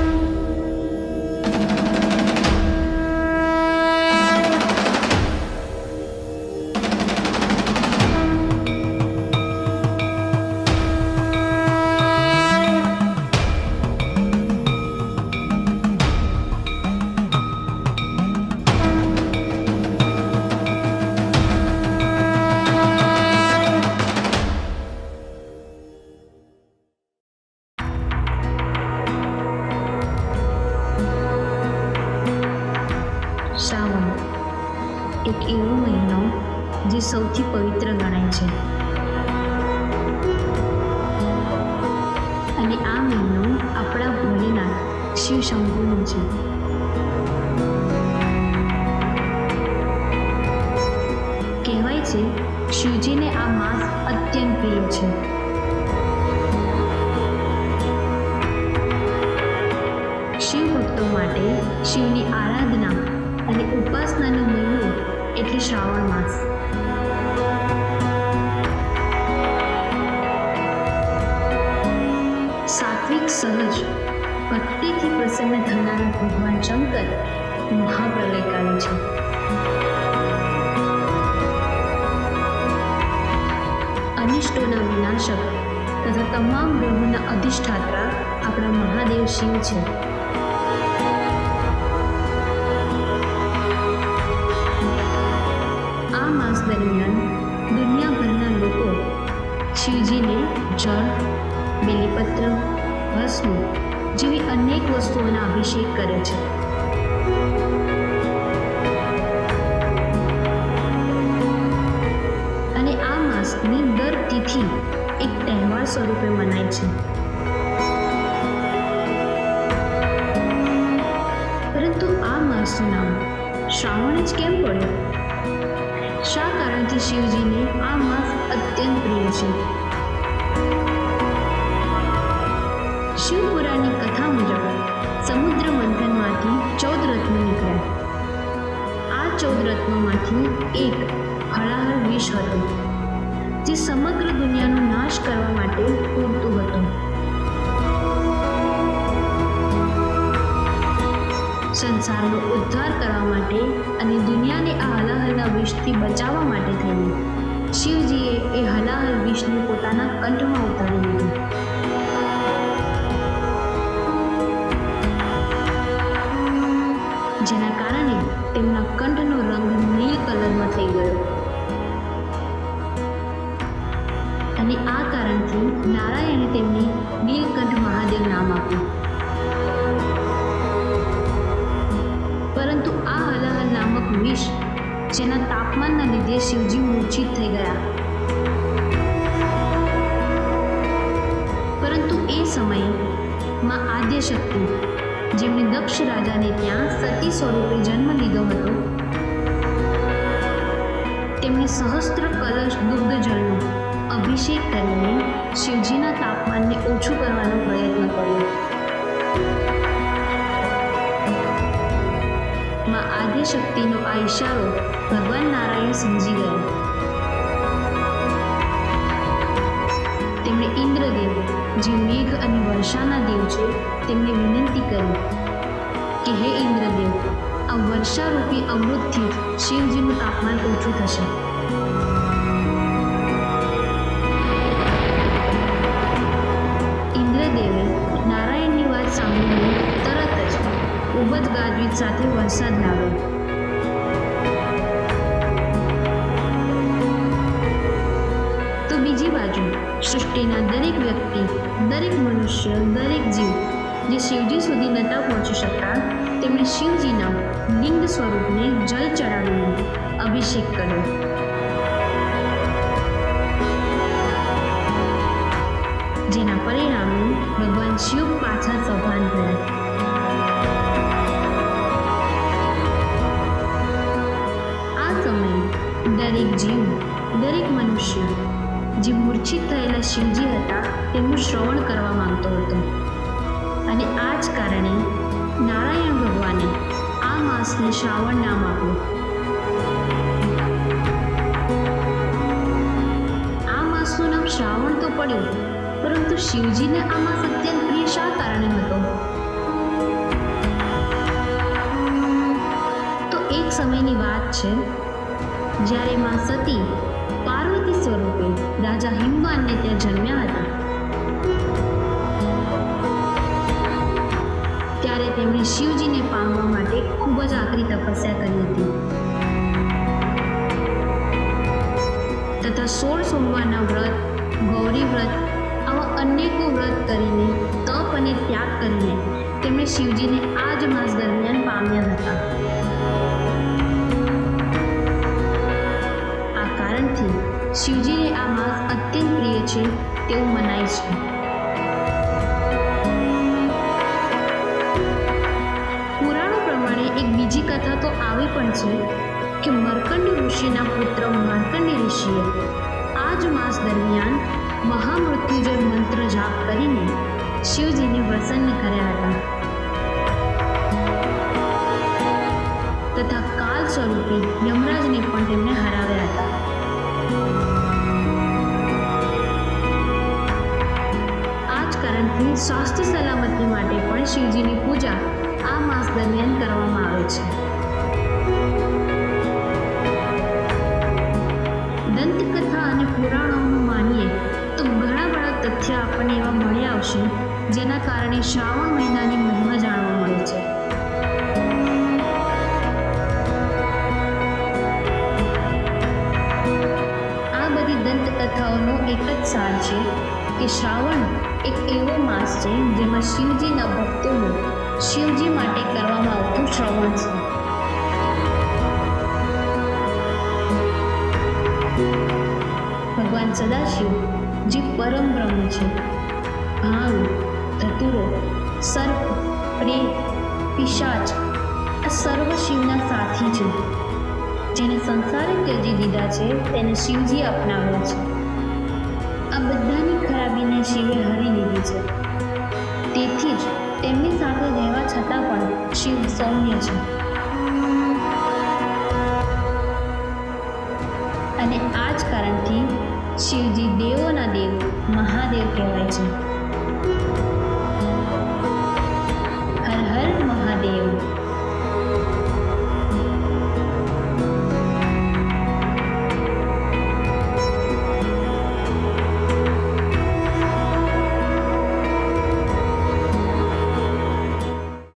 you એવો મહિનો જે સૌથી પવિત્ર ગણાય છે. અને આ મહિનો આપણા ભોલેનાથ શિવ શંભુનો છે. કહેવાય છે, શિવજીને આ માસ અત્યંત પ્રિય છે. શિવ ભક્તો માટે શિવની આરાધના અને ઉપાસનાનો મહિનો એટલે શ્રાવણ માસ. સાત્વિક સહજ ભક્તિથી પ્રસન્ન થનારા ભગવાન શંકર મહાપ્રલયકારી છે. અનિષ્ટોના વિનાશક તથા તમામ ગ્રહોના અધિષ્ઠાતા આપણા મહાદેવ શિવ છે. દરમિયાન દુનિયાભરના લોકો શિવજીને જળ, બેલીપત્ર, ભસ્મ જેવી અનેક વસ્તુઓના અભિષેક કરે છે. અને આ માસની દર તિથિ એક તહેવાર સ્વરૂપે મનાય છે. પરંતુ આ માસનું નામ શ્રાવણ જ કેમ પડ્યું? શા કારણથી શિવજીને આ માસ અત્યંત પ્રિય છે. શિવપુરાની કથા મુજબ સમુદ્ર મંથનમાંથી ચૌદ રત્નો નીકળ્યા. આ ચૌદ રત્નોમાંથી એક હળાહળ વિષ હતું, જે સમગ્ર દુનિયાનો વિષથી બચાવવા માટે થઈને. શિવજીએ એ હલાહલ વિષને પોતાના કંઠમાં ઉતારી લીધું. જેના કારણે તેમના કંઠનો રંગ નીલ કલરમાં થઈ ગયો. અને આ કારણથી નારાયણે તેમને નીલકંઠ મહાદેવ નામ આપ્યું. પરંતુ આ હલાહલ નામક વિષ જેના તાપમાનના લીધે શિવજી મૂર્છિત થઈ ગયા. પરંતુ એ સમયે માં આદ્ય શક્તિ જેમણે દક્ષ રાજાને ત્યાં સતી સ્વરૂપે જન્મ લીધો હતો, તેમણે સહસ્ત્ર કલશ દુગ્ધ જળનો અભિષેક કરીને શિવજીના તાપમાનને ઓછું કરવાનો પ્રયત્ન કર્યો. માં આદિશક્તિનો આ ઈશારો ભગવાન નારાયણ સમજી ગયા. તેમણે ઇન્દ્રદેવ, જે મેઘ અને વર્ષાના દેવ છે, તેમને વિનંતી કરી કે, હે ઇન્દ્રદેવ, આ વર્ષારૂપી અમૃતથી શિવજીનું તાપમાન ઓછું થશે. સાથે વરસાદ લાવ્યો તો બીજી બાજુ, સૃષ્ટિના દરેક વ્યક્તિ, દરેક મનુષ્ય, દરેક જીવ, જે શિવજી સુધી નહોતા પહોંચી શકતા, તેમણે શિવજીના લિંગ સ્વરૂપને જલ ચડાવીને અભિષેક કર્યો. દરેક જીવ, દરેક મનુષ્ય, જે મૂર્છિત થયેલા શિવજી હતા, તેમનું શ્રવણ કરવા માંગતો હતો. અને આ જ કારણે નારાયણ ભગવાને આ માસને શ્રાવણ નામ આપ્યું. આ માસનું નામ શ્રાવણ તો પડ્યું, પરંતુ શિવજીને આ માસ અત્યંત પ્રિય શા કારણે હતો? સમયની વાત છે જ્યારે માં સતી પાર્વતી સ્વરૂપે રાજા હિમવાનને ત્યાં જન્મ્યા હતા. ત્યારે તેમણે શિવજીને પામવા માટે ખૂબ જ આકરી તપસ્યા કરી હતી. તથા સોળ સોમવારના વ્રત, ગૌરી વ્રત આવા અનેકો વ્રત કરીને તપ અને ત્યાગ કરીને તેમણે શિવજીને આ જ માસ દરમિયાન પામ્યા હતા. શિવજીને આ માસ અત્યંત પ્રિય છે તેવું મનાય છે. પુરાણો પ્રમાણે એક બીજી કથા તો આવી પણ છે કે મર્કંડ ઋષિના પુત્ર માર્કંડ ઋષિએ આ જ માસ દરમિયાન મહામૃત્યુજય મંત્ર જાપ કરીને શિવજીને પ્રસન્ન કર્યા હતા. તથા કાલ સ્વરૂપે યમરાજને પણ તેમણે હરાવ્યા હતા. સ્વાસ્થ્ય સલામતી માટે પણ શિવજીની પૂજા આ માસ દરમિયાન કરવામાં આવે છે. દંતકથા અને પુરાણોનું માનીએ તો ઘણા બધા તથ્ય આપણને એવા મળી આવશે, જેના કારણે શ્રાવણ મહિનાની મહિમા જાણવા મળે છે. આ બધી દંતકથાઓનો એક જ સાર છે કે શ્રાવણ એક એવો માસ છે જેમાં શિવજીના ભક્તોનું શિવજી માટે કરવામાં આવતું શ્રવણ છે. ભગવાન સદાશિવ જે પરમ બ્રહ્મ છે. ભાંગ ધતુરો, સર્પ, પ્રેત, પિશાચ આ સર્વ શિવના સાથી છે. જેને સંસારે ત્યજી દીધા છે તેને શિવજી અપનાવ્યા છે. આ બધાની ખરાબીને શિવે હરી લીધી છે. તેથી જ તેમની સાથે રહેવા છતાં પણ શિવ સૌમ્ય છે. અને આ જ કારણથી શિવજી દેવોના દેવ મહાદેવ કહેવાય છે.